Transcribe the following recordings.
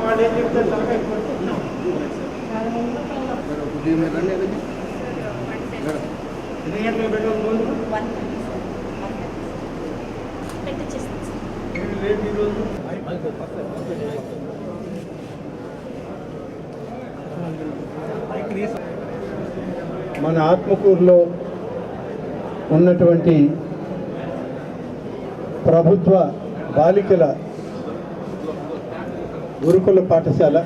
వాళ్ళు ఏం తలకాయ ఎన్ని గంటలకు పెట్టాలి ఈరోజు మన ఆత్మకూరులో ఉన్నటువంటి ప్రభుత్వ బాలికల గురుకుల పాఠశాల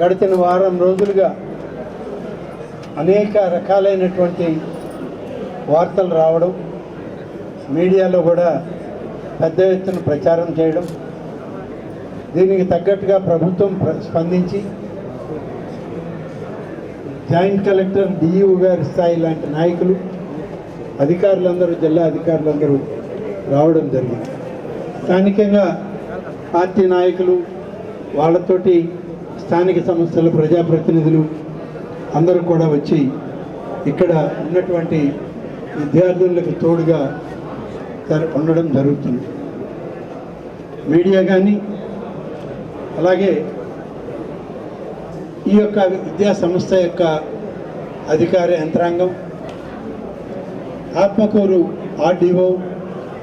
గడిచిన వారం రోజులుగా అనేక రకాలైనటువంటి వార్తలు రావడం మీడియాలో కూడా పెద్ద ఎత్తున ప్రచారం చేయడం దీనికి తగ్గట్టుగా ప్రభుత్వం ప్ర- స్పందించి జాయింట్ కలెక్టర్ డిఈఓ గారి స్థాయి లాంటి నాయకులు అధికారులందరూ జిల్లా అధికారులందరూ రావడం జరిగింది. స్థానికంగా పార్టీ నాయకులు వాళ్ళతోటి స్థానిక సంస్థల ప్రజాప్రతినిధులు అందరూ కూడా వచ్చి ఇక్కడ ఉన్నటువంటి విద్యార్థులకు తోడుగా ఉండడం జరుగుతుంది. మీడియా కానీ అలాగే ఈ యొక్క విద్యా సంస్థ యొక్క అధికార యంత్రాంగం ఆత్మకూరు ఆర్డీఓ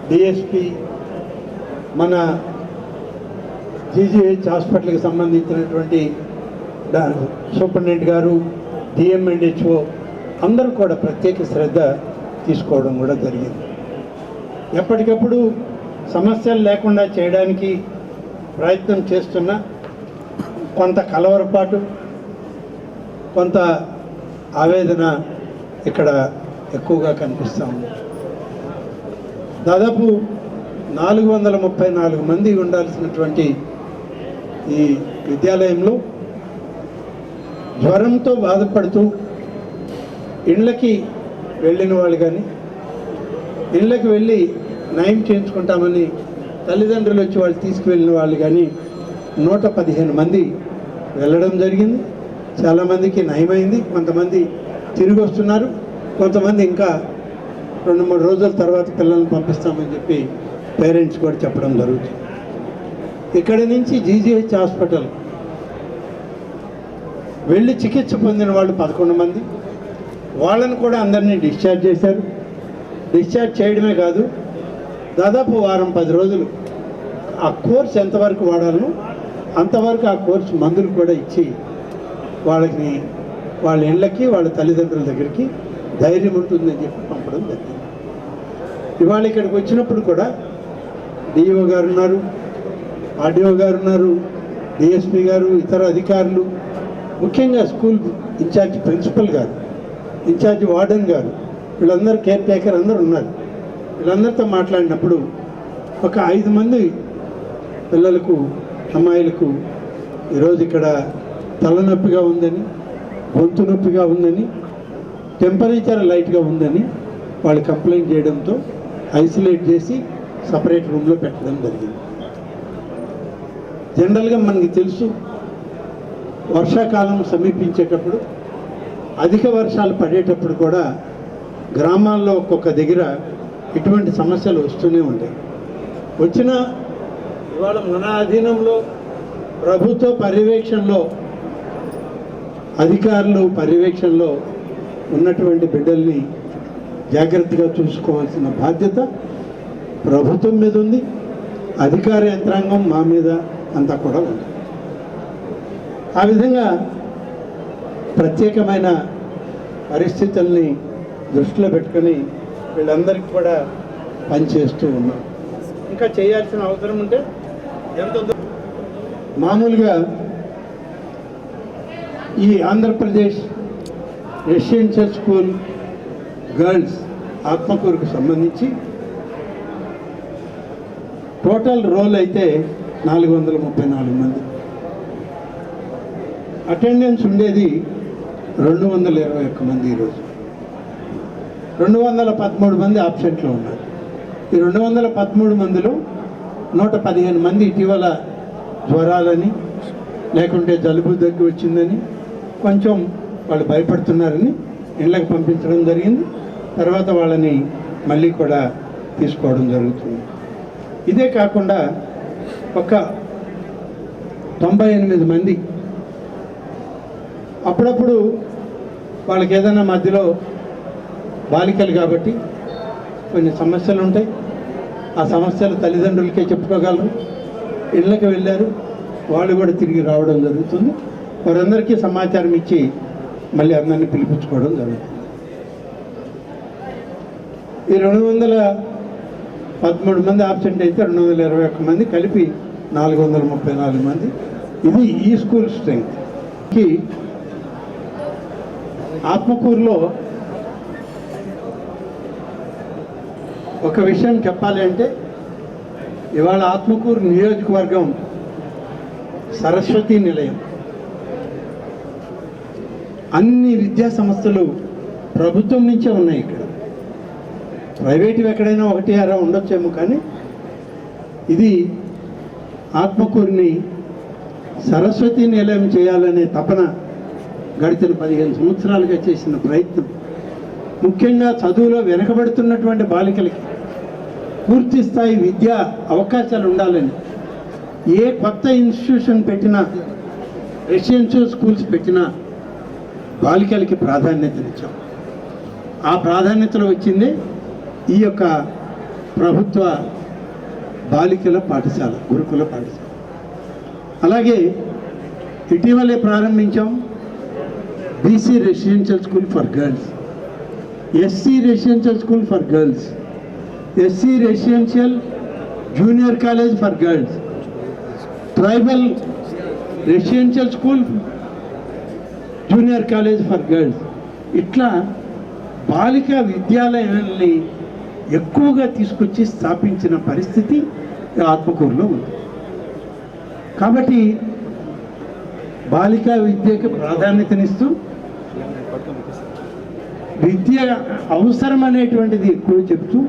డిఎస్పి మన జీజీహెచ్ హాస్పిటల్కి సంబంధించినటువంటి సూపరింటెండెంట్ గారు డిఎంఎన్హెచ్ఓ అందరూ కూడా ప్రత్యేక శ్రద్ధ తీసుకోవడం కూడా జరిగింది. ఎప్పటికప్పుడు సమస్యలు లేకుండా చేయడానికి ప్రయత్నం చేస్తున్న కొంత కలవరపాటు కొంత ఆవేదన ఇక్కడ ఎక్కువగా కనిపిస్తూ ఉంది. దాదాపు నాలుగు వందల ముప్పై నాలుగు మంది ఉండాల్సినటువంటి ఈ విద్యాలయంలో జ్వరంతో బాధపడుతూ ఇళ్ళకి వెళ్ళిన వాళ్ళు కానీ ఇళ్ళకి వెళ్ళి నయం చేయించుకుంటామని తల్లిదండ్రులు వచ్చి వాళ్ళు తీసుకువెళ్ళిన వాళ్ళు కానీ నూట పదిహేను మంది వెళ్ళడం జరిగింది. చాలామందికి నయమైంది. కొంతమంది తిరిగి వస్తున్నారు. కొంతమంది ఇంకా రెండు మూడు రోజుల తర్వాత పిల్లల్ని పంపిస్తామని చెప్పి పేరెంట్స్ కూడా చెప్పడం జరుగుతుంది. ఇక్కడి నుంచి జీజీహెచ్ హాస్పిటల్ వెళ్ళి చికిత్స పొందిన వాళ్ళు పదకొండు మంది. వాళ్ళని కూడా అందరినీ డిశ్చార్జ్ చేశారు. డిశ్చార్జ్ చేయడమే కాదు దాదాపు వారం పది రోజులు ఆ కోర్స్ ఎంతవరకు వాడాలో అంతవరకు ఆ కోర్స్ మందులు కూడా ఇచ్చి వాళ్ళకి వాళ్ళ ఇళ్ళకి వాళ్ళ తల్లిదండ్రుల దగ్గరికి ధైర్యం ఉంటుందని చెప్పి పంపడం జరిగింది. ఇవాళ ఇక్కడికి వచ్చినప్పుడు కూడా డిఓ గారు ఉన్నారు. ఆర్డీఓ గారు ఉన్నారు డిఎస్పీ గారు ఇతర అధికారులు ముఖ్యంగా స్కూల్ ఇన్ఛార్జ్ ప్రిన్సిపల్ గారు ఇన్ఛార్జ్ వార్డెన్ గారు వీళ్ళందరూ కేర్ టేకర్ అందరూ ఉన్నారు. వీళ్ళందరితో మాట్లాడినప్పుడు ఒక ఐదు మంది పిల్లలకు అమ్మాయిలకు ఈరోజు ఇక్కడ తలనొప్పిగా ఉందని గొంతు నొప్పిగా ఉందని టెంపరేచర్ లైట్గా ఉందని వాళ్ళు కంప్లైంట్ చేయడంతో ఐసోలేట్ చేసి సపరేట్ రూమ్లో పెట్టడం జరిగింది. జనరల్గా మనకి తెలుసు వర్షాకాలం సమీపించేటప్పుడు అధిక వర్షాలు పడేటప్పుడు కూడా గ్రామాల్లో ఒక్కొక్క దగ్గర ఇటువంటి సమస్యలు వస్తూనే ఉంటాయి. వచ్చిన ఇవాళ మన అధీనంలో ప్రభుత్వ పర్యవేక్షణలో అధికారులు పర్యవేక్షణలో ఉన్నటువంటి బిడ్డల్ని జాగ్రత్తగా చూసుకోవాల్సిన బాధ్యత ప్రభుత్వం మీద ఉంది. అధికార యంత్రాంగం మా మీద అంతా కూడా ఉంది. ఆ విధంగా ప్రత్యేకమైన పరిస్థితుల్ని దృష్టిలో పెట్టుకొని వీళ్ళందరికీ కూడా పనిచేస్తూ ఉన్నాం. ఇంకా చేయాల్సిన అవసరం ఉంటే ఎంత మామూలుగా ఈ ఆంధ్రప్రదేశ్ రెసిడెన్షియల్ స్కూల్ గర్ల్స్ ఆత్మకూరుకు సంబంధించి టోటల్ రోల్ అయితే నాలుగు వందల ముప్పై నాలుగు మంది. అటెండెన్స్ ఉండేది రెండు వందల ఇరవై ఒక్క మంది ఈరోజు. రెండు వందల పదమూడు మంది ఆబ్సెంట్లో ఉన్నారు. ఈ రెండు వందల పదమూడు మందిలో నూట పదిహేను మంది ఇటీవల జ్వరాలని లేకుంటే జలుబు దగ్గు వచ్చిందని కొంచెం వాళ్ళు భయపడుతున్నారని ఇళ్ళకి పంపించడం జరిగింది. తర్వాత వాళ్ళని మళ్ళీ కూడా తీసుకోవడం జరుగుతుంది. ఇదే కాకుండా ఒక తొంభై ఎనిమిది మంది. అప్పుడప్పుడు వాళ్ళకి ఏదైనా మధ్యలో బాలికలు కాబట్టి కొన్ని సమస్యలు ఉంటాయి. ఆ సమస్యలు తల్లిదండ్రులకే చెప్పుకోగలరు. ఇళ్ళకి వెళ్ళారు. వాళ్ళు కూడా తిరిగి రావడం జరుగుతుంది. వారందరికీ సమాచారం ఇచ్చి మళ్ళీ అందరినీ పిలిపించుకోవడం జరుగుతుంది. ఈ రెండు వందల పదమూడు మంది ఆబ్సెంట్ అయితే రెండు వందల ఇరవై ఒక్క మంది కలిపి నాలుగు వందల ముప్పై నాలుగు మంది. ఇది ఈ స్కూల్ స్ట్రెంగ్త్కి ఆత్మకూరులో ఒక విషయం చెప్పాలి అంటే ఇవాళ ఆత్మకూరు నియోజకవర్గం సరస్వతి నిలయం. అన్ని విద్యా సంస్థలు ప్రభుత్వం నుంచే ఉన్నాయి ఇక్కడ. ప్రైవేటు ఎక్కడైనా ఒకటి అరా ఉండొచ్చేమో కానీ ఇది ఆత్మకూరిని సరస్వతి నిలయం చేయాలనే తపన గడిచిన పదిహేను సంవత్సరాలుగా చేసిన ప్రయత్నం. ముఖ్యంగా చదువులో వెనకబడుతున్నటువంటి బాలికలకి పూర్తి స్థాయి విద్యా అవకాశాలు ఉండాలని ఏ కొత్త ఇన్స్టిట్యూషన్ పెట్టినా రెసిడెన్షియల్ స్కూల్స్ పెట్టినా బాలికలకి ప్రాధాన్యతనిచ్చాం. ఆ ప్రాధాన్యతలో వచ్చింది ఈ యొక్క ప్రభుత్వ బాలికల పాఠశాల గురుకుల పాఠశాల. అలాగే ఇటీవలే ప్రారంభించాం BC residential school for girls SC residential school for girls SC residential junior college for girls tribal residential school junior college for girls ఇట్లా బాలికా విద్యాలయాల్ని ఎక్కువగా తీసుకొచ్చి స్థాపించిన పరిస్థితి ఆత్మకూరులో ఉంది. కాబట్టి బాలికా విద్యకు ప్రాధాన్యతనిస్తూ విద్య అవసరం అనేటువంటిది ఎక్కువ చెప్తూ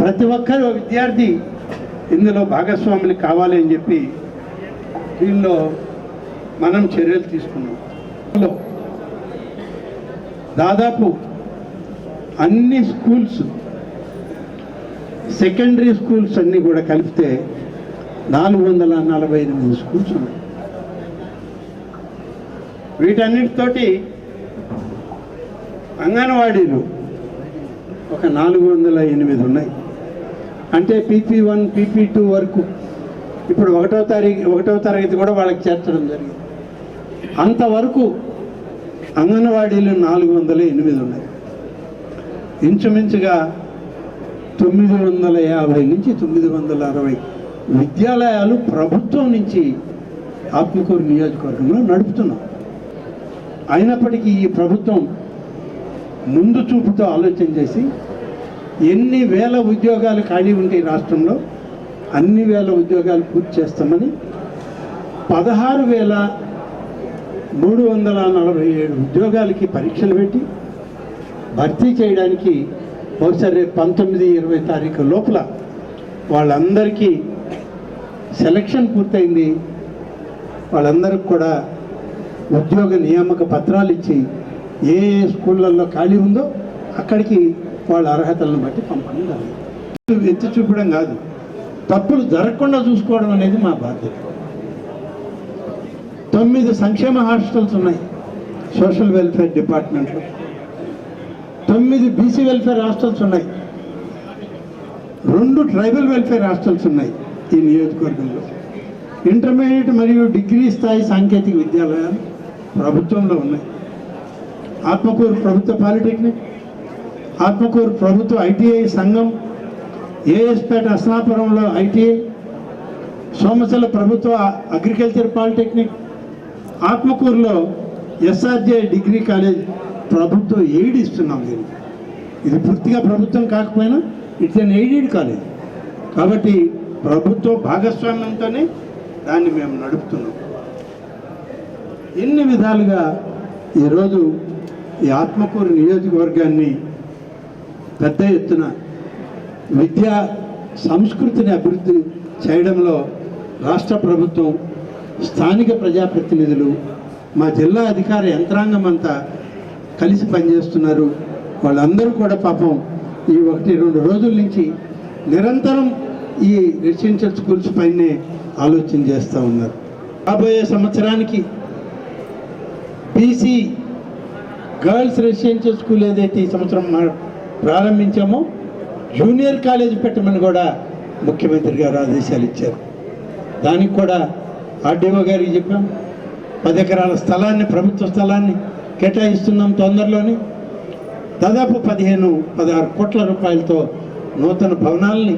ప్రతి ఒక్కరు విద్యార్థి ఇందులో భాగస్వాములు కావాలి అని చెప్పి దీనిలో మనం చర్యలు తీసుకున్నాం. దాదాపు అన్ని స్కూల్స్ సెకండరీ స్కూల్స్ అన్నీ కూడా కలిపితే నాలుగు వందల నలభై ఎనిమిది స్కూల్స్ ఉన్నాయి. వీటన్నిటితోటి అంగన్వాడీలు ఒక నాలుగు వందల ఎనిమిది ఉన్నాయి. అంటే పీపీ వన్ పీపీ టూ వరకు ఇప్పుడు ఒకటో తారీఖు ఒకటో తరగతి కూడా వాళ్ళకి చేర్చడం జరిగింది. అంతవరకు అంగన్వాడీలు నాలుగు వందల ఎనిమిది ఉన్నాయి. ఇంచుమించుగా తొమ్మిది వందల యాభై నుంచి తొమ్మిది వందల అరవై విద్యాలయాలు ప్రభుత్వం నుంచి ఆత్మకూరు నియోజకవర్గంలో నడుపుతున్నాం. అయినప్పటికీ ఈ ప్రభుత్వం ముందు చూపుతో ఆలోచన చేసి ఎన్ని వేల ఉద్యోగాలు ఖాళీ ఉంటే ఈ రాష్ట్రంలో అన్ని వేల ఉద్యోగాలు పూర్తి చేస్తామని పదహారు వేల మూడు వందల నలభై ఏడు ఉద్యోగాలకి పరీక్షలు పెట్టి భర్తీ చేయడానికి బహుశా రేపు పంతొమ్మిది ఇరవై తారీఖు లోపల వాళ్ళందరికీ సెలక్షన్ పూర్తయింది. వాళ్ళందరికి కూడా ఉద్యోగ నియామక పత్రాలు ఇచ్చి ఏ ఏ స్కూళ్ళల్లో ఖాళీ ఉందో అక్కడికి వాళ్ళ అర్హతలను బట్టి పంపడం జరిగింది. ఎత్తి చూపడం కాదు. తప్పులు జరగకుండా చూసుకోవడం అనేది మా బాధ్యత. తొమ్మిది సంక్షేమ హాస్టల్స్ ఉన్నాయి. సోషల్ వెల్ఫేర్ డిపార్ట్మెంట్లో. తొమ్మిది బీసీ వెల్ఫేర్ హాస్టల్స్ ఉన్నాయి. రెండు ట్రైబల్ వెల్ఫేర్ హాస్టల్స్ ఉన్నాయి ఈ నియోజకవర్గంలో. ఇంటర్మీడియట్ మరియు డిగ్రీ స్థాయి సాంకేతిక విద్యాలయాలు ప్రభుత్వంలో ఉన్నాయి. ఆత్మకూరు ప్రభుత్వ పాలిటెక్నిక్ ఆత్మకూరు ప్రభుత్వ ఐటీఐ సంఘం ఏఎస్పేట అస్నాపురంలో ఐటీఐ సోమశల ప్రభుత్వ అగ్రికల్చర్ పాలిటెక్నిక్ ఆత్మకూరులో ఎస్ఆర్జే డిగ్రీ కాలేజ్ ప్రభుత్వం ఎయిడ్ ఇస్తున్నాం దీనికి ఇది పూర్తిగా ప్రభుత్వం కాకపోయినా ఇట్స్ అన్ ఎయిడెడ్ కాలేజ్ కాబట్టి ప్రభుత్వ భాగస్వామ్యంతోనే దాన్ని మేము నడుపుతున్నాం. ఎన్ని విధాలుగా ఈరోజు ఈ ఆత్మకూరు నియోజకవర్గాన్ని పెద్ద ఎత్తున విద్యా సంస్కృతిని అభివృద్ధి చేయడంలో రాష్ట్ర ప్రభుత్వం స్థానిక ప్రజాప్రతినిధులు మా జిల్లా అధికార యంత్రాంగం అంతా కలిసి పనిచేస్తున్నారు. వాళ్ళందరూ కూడా పాపం ఈ ఒకటి రెండు రోజుల నుంచి నిరంతరం ఈ రెసిడెన్షియల్ స్కూల్స్ పైనే ఆలోచన చేస్తూ ఉన్నారు. రాబోయే సంవత్సరానికి బీసీ గర్ల్స్ రెసిడెన్షియల్ స్కూల్ ఏదైతే ఈ సంవత్సరం ప్రారంభించామో జూనియర్ కాలేజ్ పెట్టమని కూడా ముఖ్యమంత్రి గారు ఆదేశాలు ఇచ్చారు. దానికి కూడా ఆర్డీఓ గారికి చెప్పాం. పది ఎకరాల స్థలాన్ని ప్రభుత్వ స్థలాన్ని కేటాయిస్తున్నాం తొందరలోనే. దాదాపు పదిహేను పదహారు కోట్ల రూపాయలతో నూతన భవనాల్ని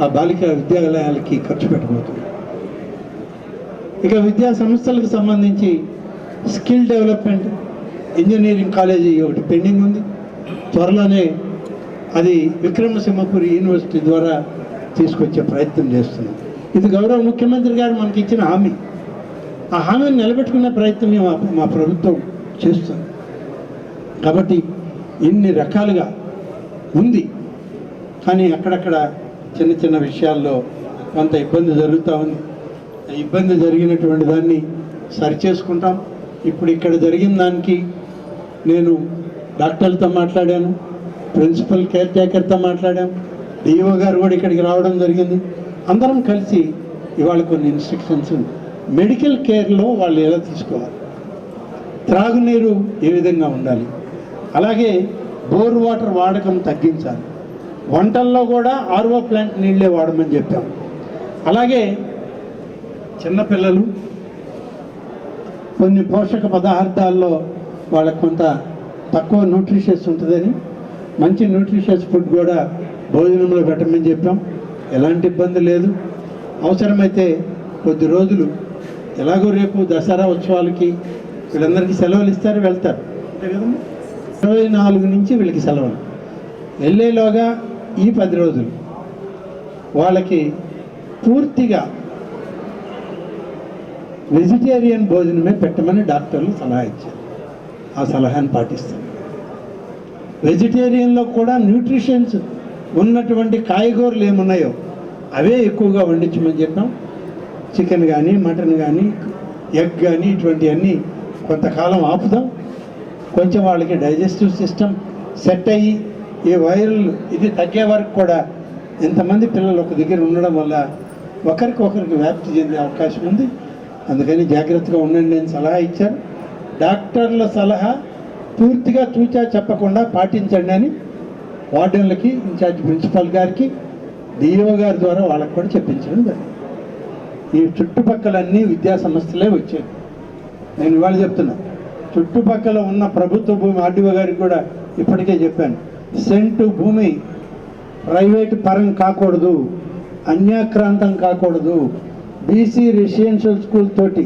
ఆ బాలిక విద్యాలయాలకి ఖర్చు పెట్టబోతున్నాం. ఇక విద్యా సంస్థలకు సంబంధించి స్కిల్ డెవలప్మెంట్ ఇంజనీరింగ్ కాలేజీ ఒకటి పెండింగ్ ఉంది. త్వరలోనే అది విక్రమసింహపురి యూనివర్సిటీ ద్వారా తీసుకొచ్చే ప్రయత్నం చేస్తున్నాం. ఇది గౌరవ ముఖ్యమంత్రి గారు మనకి ఇచ్చిన హామీ. ఆ హామీని నిలబెట్టుకునే ప్రయత్నం మా ప్రభుత్వం చేస్తుంది. కాబట్టి ఇన్ని రకాలుగా ఉంది. కానీ అక్కడక్కడ చిన్న చిన్న విషయాల్లో కొంత ఇబ్బంది జరుగుతూ ఉంది. ఇబ్బంది జరిగినటువంటి దాన్ని సరిచేసుకుంటాం. ఇప్పుడు ఇక్కడ జరిగిన దానికి నేను డాక్టర్లతో మాట్లాడాను ప్రిన్సిపల్ కేర్ టేకర్తో మాట్లాడాను డిఓ గారు కూడా ఇక్కడికి రావడం జరిగింది. అందరం కలిసి ఇవాళ కొన్ని ఇన్స్ట్రక్షన్స్ మెడికల్ కేర్లో వాళ్ళు ఎలా తీసుకోవాలి? త్రాగునీరు ఏ విధంగా ఉండాలి? అలాగే బోర్ వాటర్ వాడకం తగ్గించాలి. వంటల్లో కూడా ఆర్ఓ ప్లాంట్ నీళ్ళే వాడమని చెప్పాం. అలాగే చిన్నపిల్లలు కొన్ని పోషక పదార్థాల్లో వాళ్ళకు కొంత తక్కువ న్యూట్రిషియస్ ఉంటుందని మంచి న్యూట్రిషియస్ ఫుడ్ కూడా భోజనంలో పెట్టమని చెప్పాం. ఎలాంటి ఇబ్బంది లేదు. అవసరమైతే కొద్ది రోజులు ఎలాగో రేపు దసరా ఉత్సవాలకి వీళ్ళందరికీ సెలవులు ఇస్తారు వెళ్తారు. అంతే ఇరవై నాలుగు నుంచి వీళ్ళకి సెలవులు. వెళ్ళేలోగా ఈ పది రోజులు వాళ్ళకి పూర్తిగా వెజిటేరియన్ భోజనమే పెట్టమని డాక్టర్లు సలహా ఇచ్చారు. ఆ సలహాను పాటిస్తాం వెజిటేరియన్లో కూడా న్యూట్రిషన్స్ ఉన్నటువంటి కాయగూరలు ఏమున్నాయో అవే ఎక్కువగా వండించమని చెప్పాం. చికెన్ కానీ మటన్ కానీ ఎగ్ కానీ ఇటువంటివన్నీ కొంతకాలం ఆపుదాం. కొంచెం వాళ్ళకి డైజెస్టివ్ సిస్టమ్ సెట్ అయ్యి ఈ వైరల్ ఇది తగ్గే వరకు కూడా ఇంతమంది పిల్లలు ఒక దగ్గర ఉండడం వల్ల ఒకరికి ఒకరికి వ్యాప్తి చెందే అవకాశం ఉంది. అందుకని జాగ్రత్తగా ఉండండి అని సలహా ఇచ్చారు. డాక్టర్ల సలహా పూర్తిగా తూచా చెప్పకుండా పాటించండి అని వార్డెన్లకి ఇన్ఛార్జ్ ప్రిన్సిపాల్ గారికి డిఓ గారి ద్వారా వాళ్ళకి కూడా చెప్పించడం జరిగింది. ఈ చుట్టుపక్కలన్నీ విద్యా సంస్థలే వచ్చాయి. నేను ఇవాళ చెప్తున్నా. చుట్టుపక్కల ఉన్న ప్రభుత్వ భూమి ఆర్డీఓ గారికి కూడా ఇప్పటికే చెప్పాను. సెంటు భూమి ప్రైవేట్ పరం కాకూడదు అన్యాక్రాంతం కాకూడదు. బీసీ రెసిడెన్షియల్ స్కూల్ తోటి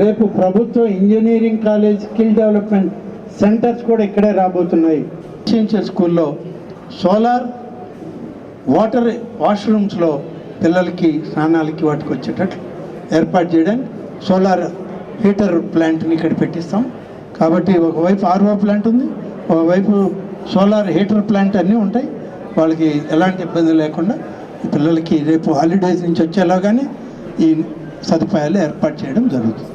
రేపు ప్రభుత్వ engineering college skill development centres కూడా ఇక్కడే రాబోతున్నాయి. రెసిడెన్షియల్ స్కూల్లో సోలార్ వాటర్ వాష్రూమ్స్లో పిల్లలకి స్నానాలకి వాటికి వచ్చేటట్లు ఏర్పాటు చేయడానికి సోలార్ హీటర్ ప్లాంట్ని ఇక్కడ పెట్టిస్తాం. కాబట్టి ఒకవైపు ఆర్ఓ ప్లాంట్ ఉంది ఒకవైపు సోలార్ హీటర్ ప్లాంట్ అన్నీ ఉంటాయి. వాళ్ళకి ఎలాంటి ఇబ్బంది లేకుండా పిల్లలకి రేపు హాలిడేస్ నుంచి వచ్చేలాగానే ఈ సదుపాయాలు ఏర్పాటు చేయడం జరుగుతుంది.